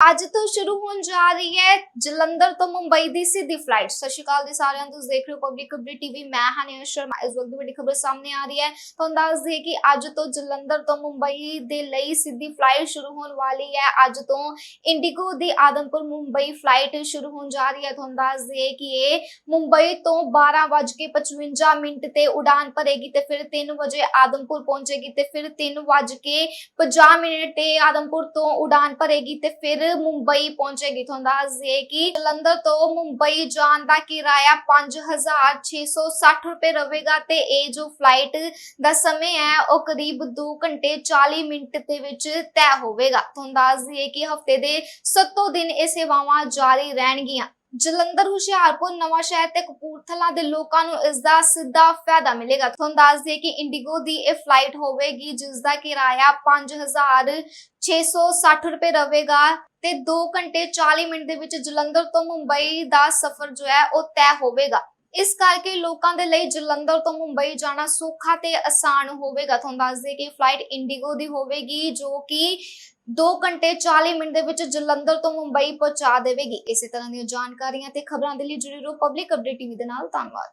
ਅੱਜ ਤੋਂ ਸ਼ੁਰੂ ਹੋਣ ਜਾ ਰਹੀ ਹੈ ਜਲੰਧਰ ਤੋਂ ਮੁੰਬਈ ਦੀ ਸਿੱਧੀ ਫਲਾਈਟ ਸਤਿ ਸ਼੍ਰੀ ਅਕਾਲ ਜੀ ਸਾਰਿਆਂ ਨੂੰ, ਤੁਸੀਂ ਦੇਖ ਰਹੇ ਹੋ ਪਬਲਿਕ ਖਬਰ ਟੀਵੀ ਮੈਂ ਹਾਂ ਨਿਆ ਸ਼ਰਮਾ। ਇਸ ਵਕਤ ਵੱਡੀ ਖਬਰ ਸਾਹਮਣੇ ਆ ਰਹੀ ਹੈ। ਤੁਹਾਨੂੰ ਦੱਸ ਦਈਏ ਕਿ ਅੱਜ ਤੋਂ ਜਲੰਧਰ ਤੋਂ ਮੁੰਬਈ ਦੇ ਲਈ ਸਿੱਧੀ ਫਲਾਈਟ ਸ਼ੁਰੂ ਹੋਣ ਵਾਲੀ ਹੈ। ਅੱਜ ਤੋਂ ਇੰਡੀਗੋ ਦੀ ਆਦਮਪੁਰ ਮੁੰਬਈ ਫਲਾਈਟ ਸ਼ੁਰੂ ਹੋਣ ਜਾ ਰਹੀ ਹੈ। ਤੁਹਾਨੂੰ ਦੱਸ ਦਈਏ ਕਿ ਇਹ ਮੁੰਬਈ ਤੋਂ 12:55 ਮਿੰਟ ਤੇ ਉਡਾਨ ਭਰੇਗੀ ਤੇ ਫਿਰ 3 ਵਜੇ ਆਦਮਪੁਰ ਪਹੁੰਚੇਗੀ ਤੇ ਫਿਰ 3:50 ਮਿੰਟ ਤੇ ਆਦਮਪੁਰ ਤੋਂ ਉਡਾਨ ਭਰੇਗੀ ਤੇ ਫਿਰ ਮੁੰਬਈ ਪਹੁੰਚੇਗੀ ਤੁਹਾਨੂੰ ਦੱਸ ਦਈਏ ਕਿ ਜਲੰਧਰ ਤੋਂ ਮੁੰਬਈ ਜਾਣ ਦਾ ਕਿਰਾਇਆ 5660 ਰੁਪਏ ਰਹੇਗਾ ਤੇ ਇਹ ਜੋ ਫਲਾਈਟ ਦਾ ਸਮੇਂ ਹੈ, ਉਹ ਕਰੀਬ 2 ਘੰਟੇ 40 ਮਿੰਟ ਦੇ ਵਿੱਚ ਤੈਅ ਹੋਵੇਗਾ। ਤੁਹਾਨੂੰ ਦੱਸ ਦਈਏ ਕਿ ਹਫ਼ਤੇ ਦੇ 7 ਦਿਨ ਇਹ ਸੇਵਾਵਾਂ ਜਾਰੀ ਰਹਿਣਗੀਆਂ। ਜਲੰਧਰ, ਹੁਸ਼ਿਆਰਪੁਰ, ਨਵਾਂ ਸ਼ਹਿਰ ਤੇ ਕਪੂਰਥਲਾ ਦੇ ਲੋਕਾਂ ਨੂੰ ਇਸ ਦਾ ਸਿੱਧਾ ਫਾਇਦਾ ਮਿਲੇਗਾ। ਤੁਹਾਨੂੰ ਦੱਸ ਦਈਏ ਕਿ ਇੰਡੀਗੋ ਦੀ ਇਹ ਫਲਾਈਟ ਹੋਵੇਗੀ, ਜਿਸ ਦਾ ਕਿਰਾਇਆ 5660 ਰੁਪਏ ਰਹੇਗਾ। ਤੇ 2 ਘੰਟੇ 40 ਮਿੰਟ ਦੇ ਵਿੱਚ ਜਲੰਧਰ ਤੋਂ ਮੁੰਬਈ ਦਾ ਸਫ਼ਰ ਜੋ ਹੈ ਉਹ ਤੈਅ ਹੋਵੇਗਾ। ਇਸ ਕਰਕੇ ਲੋਕਾਂ ਦੇ ਲਈ ਜਲੰਧਰ ਤੋਂ ਮੁੰਬਈ ਜਾਣਾ ਸੌਖਾ ਤੇ ਆਸਾਨ ਹੋਵੇਗਾ। ਤੁਹਾਨੂੰ ਦੱਸ ਦਈਏ ਕਿ ਫਲਾਈਟ ਇੰਡੀਗੋ ਦੀ ਹੋਵੇਗੀ, ਜੋ ਕਿ 2 ਘੰਟੇ 40 ਮਿੰਟ ਦੇ ਵਿੱਚ ਜਲੰਧਰ ਤੋਂ ਮੁੰਬਈ ਪਹੁੰਚਾ ਦੇਵੇਗੀ। ਇਸੇ ਤਰ੍ਹਾਂ ਦੀਆਂ ਜਾਣਕਾਰੀਆਂ ਤੇ ਖਬਰਾਂ ਦੇ ਲਈ ਜੁੜੇ ਰਹੋ ਪਬਲਿਕ ਅਪਡੇਟ ਟੀਵੀ ਦੇ ਨਾਲ। ਧੰਨਵਾਦ।